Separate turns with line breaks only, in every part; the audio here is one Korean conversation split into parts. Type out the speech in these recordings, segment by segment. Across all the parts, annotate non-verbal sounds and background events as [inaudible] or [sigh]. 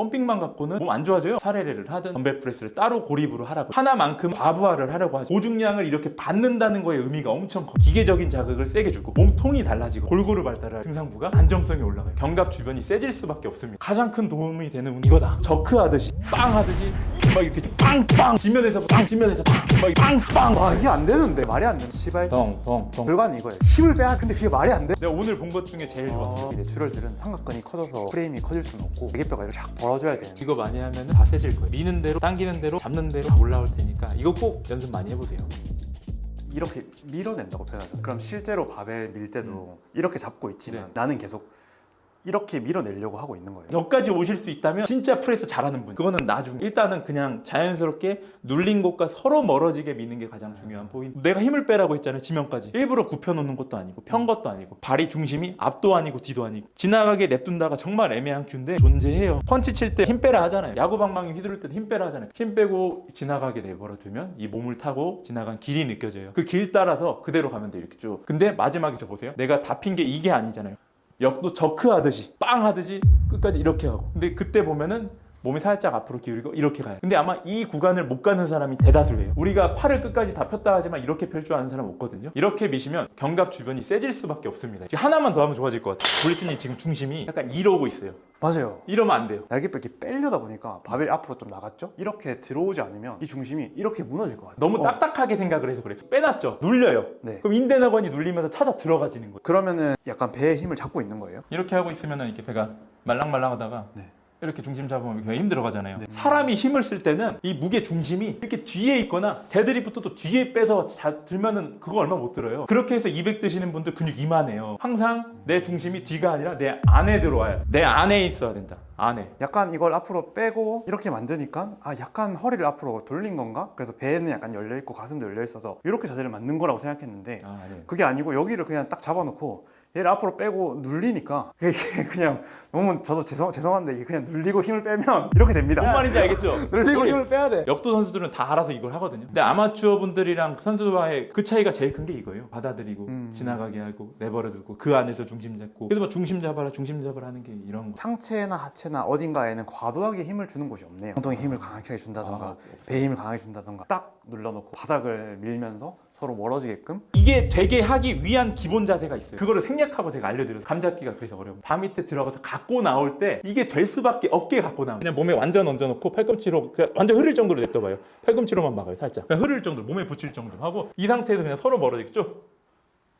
펌핑만 갖고는 몸 안 좋아져요. 사례를 하든 덤벨 프레스를 따로 고립으로 하라고. 하나만큼 과부하를 하려고 하죠. 고중량을 이렇게 받는다는 거에 의미가 엄청 커. 기계적인 자극을 세게 주고 몸통이 달라지고 골고루 발달할 등상부가 안정성이 올라가요. 견갑 주변이 세질 수밖에 없습니다. 가장 큰 도움이 되는 운동 이거다. 저크 하듯이 빵 하듯이 막 이렇게 빵빵 지면에서 빵 지면에서 빵막 빵빵
와 이게 안 되는데 말이 안 돼. 시발.
덩덩덩
결과는 이거예요. 힘을 빼야 근데 그게 말이 안 돼.
내가 오늘 본 것 중에 제일 좋았어.
이 내추럴들은 삼각근이 커져서 프레임이 커질 수는 없고 대개뼈가 이렇게 쫙 벌어져야 되는데
이거 많이 하면 다 세질 거예요. 미는 대로, 당기는 대로, 잡는 대로 다 올라올 테니까 이거 꼭 연습 많이 해보세요.
이렇게 밀어낸다고 표현하죠. 그럼 실제로 바벨 밀 때도 이렇게 잡고 있지만
네.
나는 계속 이렇게 밀어내려고 하고 있는 거예요.
여기까지 오실 수 있다면 진짜 프레스 잘하는 분. 그거는 나중. 일단은 그냥 자연스럽게 눌린 곳과 서로 멀어지게 미는 게 가장 중요한 포인트. 내가 힘을 빼라고 했잖아요. 지면까지. 일부러 굽혀놓는 것도 아니고 편 것도 아니고 발이 중심이 앞도 아니고 뒤도 아니고 지나가게 냅둔다가 정말 애매한 큐인데 존재해요. 펀치 칠 때 힘 빼라 하잖아요. 야구 방망이 휘두를 때 힘 빼라 하잖아요. 힘 빼고 지나가게 내버려 두면 이 몸을 타고 지나간 길이 느껴져요. 그 길 따라서 그대로 가면 돼 이렇게 쭉. 근데 마지막에 저 보세요. 내가 다 핀 게 이게 아니잖아요. 역도 저크 하듯이 빵 하듯이 끝까지 이렇게 하고. 근데 그때 보면은 몸이 살짝 앞으로 기울이고 이렇게 가요. 근데 아마 이 구간을 못 가는 사람이 대다수예요. 우리가 팔을 끝까지 다 폈다 하지만 이렇게 펼 줄 아는 사람 없거든요. 이렇게 미시면 견갑 주변이 세질 수밖에 없습니다. 지금 하나만 더 하면 좋아질 것 같아요. 브리스님 지금 중심이 약간 이러고 있어요
맞아요.
이러면 안 돼요
날개뼈 빼려다 보니까 바벨이 앞으로 좀 나갔죠? 이렇게 들어오지 않으면 이 중심이 이렇게 무너질 것 같아요.
너무
어.
딱딱하게 생각을 해서 그래요 빼놨죠 눌려요
네.
그럼 인대나관이 눌리면서 찾아 들어가지는 거예요
그러면은 약간 배에 힘을 잡고 있는 거예요.
이렇게 하고 있으면 이렇게 배가 말랑말랑하다가
네.
이렇게 중심 잡으면 배가 힘 들어 가잖아요.
네.
사람이 힘을 쓸 때는 이 무게 중심이 이렇게 뒤에 있거나 데드리프트 또 뒤에 빼서 자, 들면은 그거 얼마 못 들어요. 그렇게 해서 200 드시는 분들 근육 이만해요. 항상 내 중심이 뒤가 아니라 내 안에 들어와요. 내 안에 있어야 된다. 안에.
약간 이걸 앞으로 빼고 이렇게 만드니까 아 약간 허리를 앞으로 돌린 건가? 그래서 배는 약간 열려 있고 가슴도 열려 있어서 이렇게 자세를 맞는 거라고 생각했는데
아, 아니에요.
그게 아니고 여기를 그냥 딱 잡아놓고 얘를 앞으로 빼고 눌리니까 이게 [laughs] 그냥 너무 저도 죄송 죄송한데 이게 그냥 눌리고 힘을 빼면 [laughs] 이렇게 됩니다.
뭔 말인지 알겠죠? [laughs]
눌리고
우리
힘을 빼야 돼.
역도 선수들은 다 알아서 이걸 하거든요. 근데 아마추어 분들이랑 선수와의 그 차이가 제일 큰 게 이거예요. 받아들이고
음.
지나가게 하고 내버려 두고 그 안에서 중심 잡고. 그래서 막 중심 잡아라, 중심 잡아라 하는 게 이런 거.
상체나 하체나 어딘가에는 과도하게 힘을 주는 곳이 없네요. 엉덩이 힘을 강하게 준다던가
아,
배 힘을 강하게 준다던가 딱 눌러놓고 바닥을 밀면서 서로 멀어지게끔
이게 되게 하기 위한 기본 자세가 있어요. 그거를 생략하고 제가 알려드려요. 감잡기가 그래서 어려워. 발 밑에 들어가서 갖고 나올 때 이게 될 수밖에 없게 갖고 나와. 그냥 몸에 완전 얹어놓고 팔꿈치로 그냥 완전 흐를 정도로 냅둬봐요. 팔꿈치로만 막아요. 살짝. 그냥 흐를 정도로 몸에 붙일 정도로 하고 이 상태에서 그냥 서로 멀어지겠죠?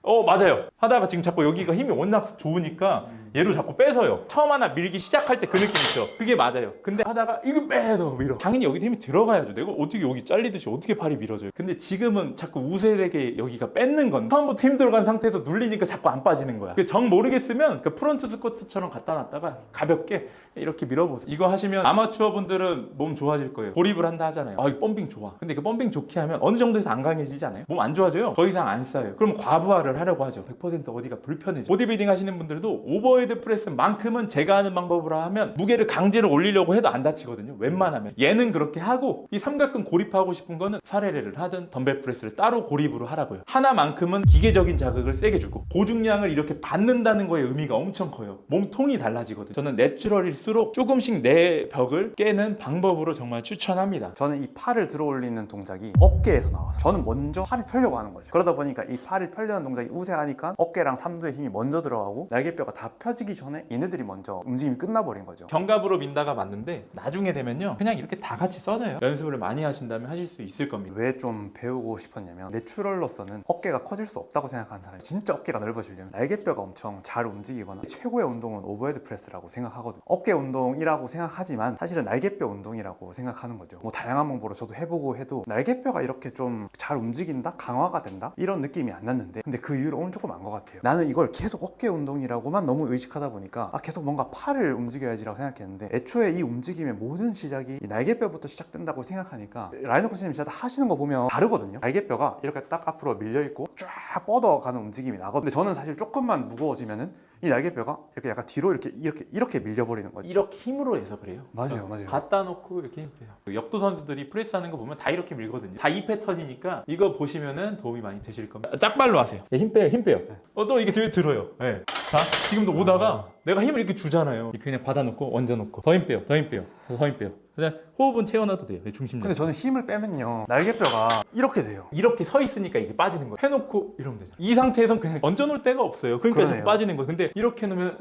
어 맞아요. 하다가 지금 자꾸 여기가 힘이 워낙 좋으니까 얘로 자꾸 빼서요. 처음 하나 밀기 시작할 때 그 느낌 있죠. 그게 맞아요. 근데 하다가 이거 빼서 밀어. 당연히 여기 힘이 들어가야죠. 내가 어떻게 여기 잘리듯이 어떻게 팔이 밀어져요. 근데 지금은 자꾸 우세되게 여기가 뺏는 건 처음부터 힘 들어간 상태에서 눌리니까 자꾸 안 빠지는 거야. 그정 모르겠으면 그 프론트 스쿼트처럼 갖다 놨다가 가볍게 이렇게 밀어보세요. 이거 하시면 아마추어 분들은 몸 좋아질 거예요. 고립을 한다 하잖아요. 아, 이 펌핑 좋아. 근데 그 펌핑 좋게 하면 어느 정도에서 안 강해지지 않아요? 몸 안 좋아져요. 더 이상 안 쌓여요. 그럼 과부하를 하려고 하죠. 100% 어디가 불편해져. 보디빌딩 하시는 분들도 오버헤드 프레스만큼은 제가 하는 방법으로 하면 무게를 강제로 올리려고 해도 안 다치거든요. 웬만하면. 얘는 그렇게 하고 이 삼각근 고립하고 싶은 거는 사례를 하든 덤벨 프레스를 따로 고립으로 하라고요. 하나만큼은 기계적인 자극을 세게 주고 고중량을 이렇게 받는다는 거에 의미가 엄청 커요. 몸통이 달라지거든요. 저는 내추럴일수록 조금씩 내 벽을 깨는 방법으로 정말 추천합니다.
저는 이 팔을 들어 올리는 동작이 어깨에서 나와서 저는 먼저 팔을 펴려고 하는 거죠. 그러다 보니까 이 팔을 펴려는 동작이 우세하니까 어깨랑 삼두의 힘이 먼저 들어가고 날개뼈가 다 펴지 기 전에 얘네들이 먼저 움직임이 끝나버린 거죠.
견갑으로 민다가 맞는데 나중에 되면요 그냥 이렇게 다 같이 써져요 연습을 많이 하신다면 하실 수 있을 겁니다
왜 좀 배우고 싶었냐면 내추럴로서는 어깨가 커질 수 없다고 생각하는 사람이 진짜 어깨가 넓어지려면 날개뼈가 엄청 잘 움직이거나 최고의 운동은 오버헤드 프레스라고 생각하거든요 어깨 운동이라고 생각하지만 사실은 날개뼈 운동이라고 생각하는 거죠 뭐 다양한 방법으로 저도 해보고 해도 날개뼈가 이렇게 좀 잘 움직인다? 강화가 된다? 이런 느낌이 안 났는데 근데 그 오늘 조금 안 것 같아요 나는 이걸 계속 어깨 운동이라고만 너무 의식 하다 보니까 아 계속 뭔가 팔을 움직여야지라고 생각했는데 애초에 이 움직임의 모든 시작이 이 날개뼈부터 시작된다고 생각하니까 라이너 코치님 진짜 하시는 거 보면 다르거든요. 날개뼈가 이렇게 딱 앞으로 밀려 있고 쫙 뻗어가는 움직임이 나거든요. 근데 저는 사실 조금만 무거워지면은 이 날개뼈가 이렇게 약간 뒤로 이렇게 이렇게 이렇게 밀려버리는 거죠.
이렇게 힘으로 해서 그래요.
맞아요, 맞아요.
갖다 놓고 이렇게 힘 빼요. 그 역도 선수들이 프레스하는 거 보면 다 이렇게 밀거든요. 다 이 패턴이니까 이거 보시면은 도움이 많이 되실 겁니다. 짝발로 하세요. 예, 힘 빼요, 힘 빼요. 어, 또 이게 뒤에 들어요. 예. 자, 지금도 오다가 내가 힘을 이렇게 주잖아요. 이렇게 그냥 받아놓고 얹어놓고 더 힘 빼요, 더 힘 빼요, 더 힘 빼요. 그냥 호흡은 채워놔도 돼요. 중심력.
근데 저는 힘을 빼면요 날개뼈가 이렇게 돼요.
이렇게 서 있으니까 이게 빠지는 거예요. 해놓고 이러면 되죠. 이 상태에선 그냥 얹어놓을 데가 없어요. 그러니까
그러네요.
자꾸 빠지는 거예요. 근데 이렇게 놓으면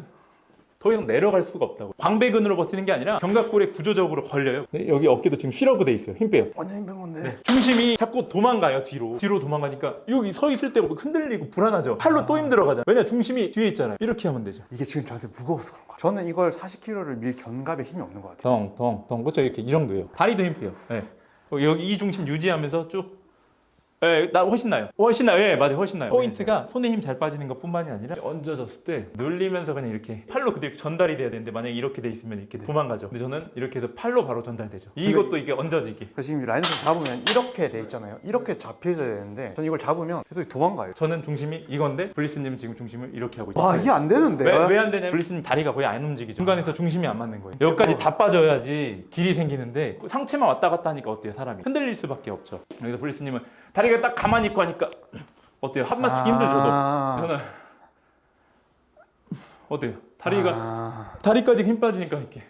더 이상 내려갈 수가 없다고. 광배근으로 버티는 게 아니라 견갑골에 구조적으로 걸려요. 네, 여기 어깨도 지금 쉬라고 돼 있어요. 힘 빼요.
완전 힘뺀 건데.
네. 중심이 자꾸 도망가요 뒤로 뒤로 도망가니까 여기 서 있을 때 흔들리고 불안하죠 팔로 또 힘들어가잖아 왜냐 중심이 뒤에 있잖아요 이렇게 하면 되죠
이게 지금 저한테 무거워서 그런 거예요. 저는 이걸 40kg를 밀 견갑에 힘이 없는 것 같아요.
덩덩덩 그렇죠 이렇게 이 정도예요 다리도 힘 빼요 예. 어, 여기 이 중심 유지하면서 쭉 예, 나 훨씬 나요. 훨씬 나요. 예, 맞아요. 훨씬 나요. 포인트가 손에 힘 잘 빠지는 것뿐만이 아니라 얹어졌을 때 눌리면서 그냥 이렇게 팔로 그대로 전달이 돼야 되는데 만약에 이렇게 돼 있으면 이렇게 도망가죠. 근데 저는 이렇게 해서 팔로 바로 전달되죠. 이것도 이게 얹어지게.
그래서 지금 라인에서 잡으면 이렇게 돼 있잖아요. 이렇게 잡혀 있어야 되는데 저는 이걸 잡으면 계속 도망가요.
저는 중심이 이건데 블리스님 지금 중심을 이렇게 하고 있어요.
와 이게 안 되는데.
왜왜안 되냐면 블리스님 다리가 거의 안 움직이죠. 중간에서 중심이 안 맞는 거예요. 여기까지 다 빠져야지 길이 생기는데 상체만 왔다 갔다 하니까 어때요 사람이 흔들릴 수밖에 없죠. 그래서 블리스님은 다리가 딱 가만히 있고 하니까 어때요 한 맞추기 힘들죠.
아.
저는 어때요 다리가
아.
다리까지 힘 빠지니까 이렇게.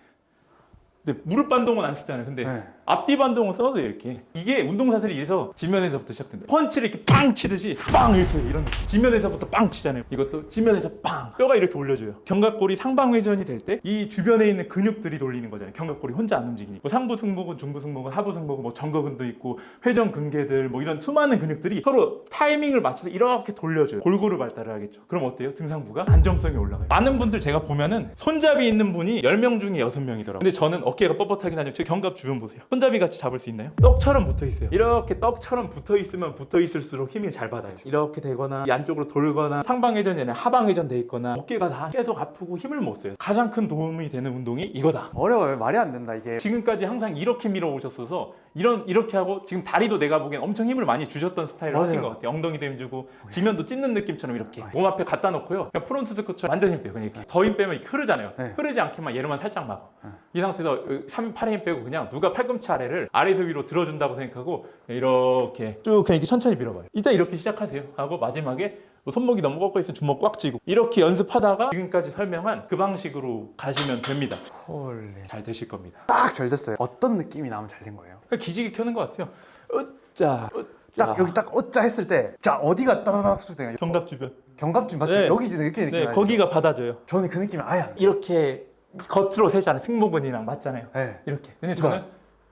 근데 무릎 반동은 안 쓰잖아요. 근데
네.
앞뒤 반동은 써도 이렇게. 이게 운동사슬이 이래서 지면에서부터 시작된다. 펀치를 이렇게 빵 치듯이 빵 이렇게 이런. 지면에서부터 빵 치잖아요. 이것도 지면에서 빵 뼈가 이렇게 올려줘요. 견갑골이 상방 회전이 될 때 이 주변에 있는 근육들이 돌리는 거잖아요. 견갑골이 혼자 안 움직이니까. 뭐 상부 승모근, 중부 승모근, 하부 승모근, 뭐 정거근도 있고 회전 근개들 뭐 이런 수많은 근육들이 서로 타이밍을 맞춰서 이렇게 돌려줘요. 골고루 발달을 하겠죠. 그럼 어때요? 등상부가 안정성이 올라가요. 많은 분들 제가 보면은 손잡이 있는 분이 10명 중에 6명이더라고요. 근데 저는 어 깨가 뻣뻣하긴 하죠. 제 견갑 주변 보세요. 손잡이 같이 잡을 수 있나요? 떡처럼 붙어 있어요. 이렇게 떡처럼 붙어 있으면 붙어 있을수록 힘이 잘 받아요. 이렇게 되거나 이 안쪽으로 돌거나 상방 회전이 아니라 하방 회전 돼 있거나 어깨가 다 계속 아프고 힘을 못 써요. 가장 큰 도움이 되는 운동이 이거다.
어려워요. 말이 안 된다 이게.
지금까지 항상 이렇게 밀어 오셨어서 이런 이렇게 하고 지금 다리도 내가 보기엔 엄청 힘을 많이 주셨던 스타일을 하신
맞아요.
것 같아요. 엉덩이도 힘 주고 지면도 찢는 느낌처럼 이렇게 몸 앞에 갖다 놓고요. 그냥 프론트 스쿼트처럼 완전 힘 빼요. 그냥 이렇게 더 힘 빼면 이렇게 흐르잖아요.
네.
흐르지 않게만 얘로만 살짝 막아.
네.
이 상태에서 3, 8에 힘 빼고 그냥 누가 팔꿈치 아래를 아래에서 위로 들어준다고 생각하고 이렇게 쭉 그냥 이렇게 천천히 밀어봐요. 이따 이렇게 시작하세요. 하고 마지막에 뭐 손목이 너무 꺾여 있으면 주먹 꽉 쥐고 이렇게 연습하다가 지금까지 설명한 그 방식으로 가시면 됩니다.
홀리.
잘 되실 겁니다.
딱 잘 됐어요. 어떤 느낌이 나면 잘 된 거예요?
그러니까 기지개 켜는 것 같아요. 으짜, 으짜.
딱 여기 딱 어짜 했을 때, 자 어디가 따다닥 수되요
견갑 주변.
견갑 맞죠?
네.
여기 이제 이렇게 느낌
네, 거기가 받아줘요.
저는 그 느낌이 아예 안. 나요.
이렇게 겉으로 세잖아요. 승모근이랑 맞잖아요.
네.
이렇게. 근데 저는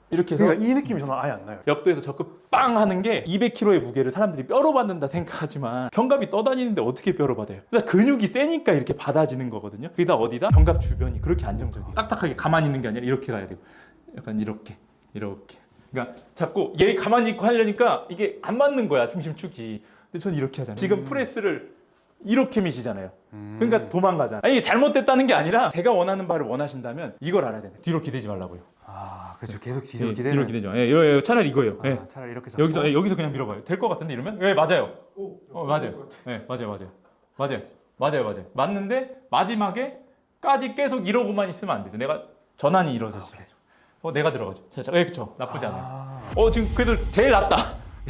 이렇게 해서
그러니까 이 느낌이 저는 아예 안 나요.
역도에서 적극 빵 하는 게 200kg의 무게를 사람들이 뼈로 받는다 생각하지만 견갑이 떠다니는데 어떻게 뼈로 받아요? 그러니까 근육이 세니까 이렇게 받아지는 거거든요. 그다 어디다? 견갑 주변이 그렇게 안정적이에요. 딱딱하게 가만히 있는 게 아니라 이렇게 가야 되고 약간 이렇게 이렇게. 그러니까 자꾸 얘 가만히 있고 하려니까 이게 안 맞는 거야 중심축이. 근데 저는 이렇게 하잖아요. 지금 프레스를 이렇게 미시잖아요.
음.
그러니까 도망가잖아. 아니 이게 잘못됐다는 게 아니라 제가 원하는 바를 원하신다면 이걸 알아야 돼요. 뒤로 기대지 말라고요.
아, 그렇죠. 계속 뒤로
예,
기대는.
뒤로 기대지 마. 예, 예, 예, 차라리 이거예요. 예.
아, 차라리 이렇게 잡고.
여기서 예, 여기서 그냥 밀어봐요. 될 것 같은데 이러면? 예, 맞아요. 어, 맞아요. 예, 맞아요, 맞아요, 맞아요, 맞아요, 맞아요. 맞는데 마지막에까지 계속 이러고만 있으면 안 되죠. 내가 전환이 이루어지죠. 어, 내가 들어가죠. 자, 자, 예, 그렇죠. 나쁘지 않아요.
아,
어, 지금 그래도 제일 낫다.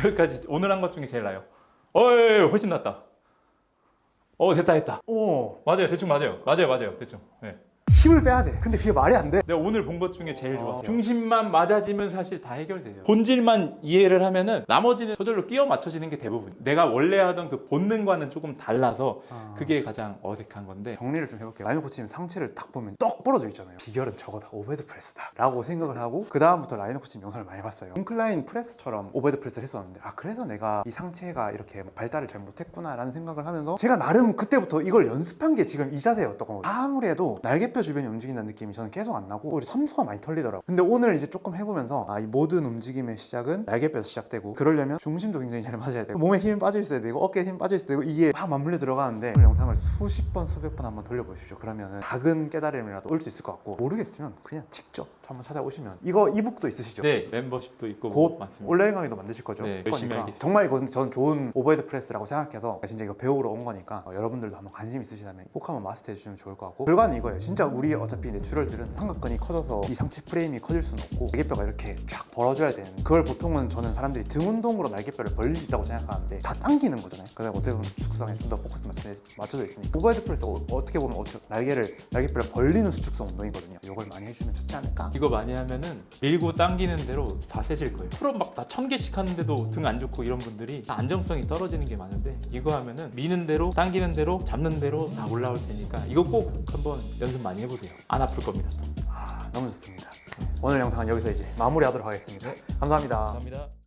여기까지 오늘 한 것 중에 제일 나요. 어, 예, 예, 훨씬 낫다. 어, 됐다, 됐다.
오,
맞아요, 대충 맞아요, 맞아요, 맞아요, 대충. 예.
힘을 빼야 돼. 근데 그게 말이 안 돼.
내가 오늘 본 것 중에 제일
아.
좋았어요. 중심만 맞아지면 사실 다 해결돼요. 본질만 이해를 하면은 나머지는 저절로 끼워 맞춰지는 게 대부분. 내가 원래 하던 그 본능과는 조금 달라서
아.
그게 가장 어색한 건데.
정리를 좀 해볼게요. 라이너 코치님 상체를 딱 보면 떡 부러져 있잖아요. 비결은 저거다. 오버헤드 프레스다. 라고 생각을 하고 그 다음부터 라이너 코치님 영상을 많이 봤어요. 인클라인 프레스처럼 오버헤드 프레스를 했었는데 아 그래서 내가 이 상체가 이렇게 발달을 잘 못했구나라는 생각을 하면서 제가 나름 그때부터 이걸 연습한 게 지금 이 자세였던 거예요. 아무래도 날개뼈 주변 주변이 움직인다는 느낌이 저는 계속 안 나고 오히려 삼소가 많이 털리더라고요. 근데 오늘 이제 조금 해보면서 아, 이 모든 움직임의 시작은 날개뼈에서 시작되고 그러려면 중심도 굉장히 잘 맞아야 되고 몸에 힘이 빠져 있어야 되고 어깨에 힘이 빠져 있어야 되고 이게 막 맞물려 들어가는데 오늘 영상을 수십 번 수백 번 한번 돌려보십시오. 그러면은 작은 깨달음이라도 올 수 있을 것 같고 모르겠으면 그냥 직접 한번 찾아오시면 이거 이북도 있으시죠?
네, 멤버십도 있고
곧
맞습니다.
온라인 강의도 만드실 거죠?
네, 열심히
거니까.
하겠습니다.
정말 이건 전 좋은 오버헤드 프레스라고 생각해서 진짜 이거 배우러 온 거니까 어, 여러분들도 한번 관심 있으시다면 꼭 한번 마스터해 주시면 좋을 것 같고 결과는 이거예요. 진짜 우리 어차피 내추럴들은 삼각근이 커져서 이 상체 프레임이 커질 수는 없고 날개뼈가 이렇게 쫙 벌어져야 되는 그걸 보통은 저는 사람들이 등 운동으로 날개뼈를 벌릴 수 있다고 생각하는데 다 당기는 거잖아요. 그래서 어떻게 보면 수축성에 좀 더 포커스 맞춰- 맞춰져 있으니까 오버헤드 프레스 어, 어떻게 보면 어쩌- 날개를 날개뼈를 벌리는 수축성 운동이거든요. 이걸 많이 해주면 좋지 않을까?
이거 많이 하면은 밀고 당기는 대로 다 세질 거예요. 풀업 막다 천 개씩 하는데도 등 안 좋고 이런 분들이 다 안정성이 떨어지는 게 많은데 이거 하면은 미는 대로 당기는 대로 잡는 대로 다 올라올 테니까 이거 꼭 한번 연습 많이 해보세요. 안 아플 겁니다. 또.
아, 너무 좋습니다. 오늘 영상은 여기서 이제 마무리하도록 하겠습니다. 감사합니다.
감사합니다.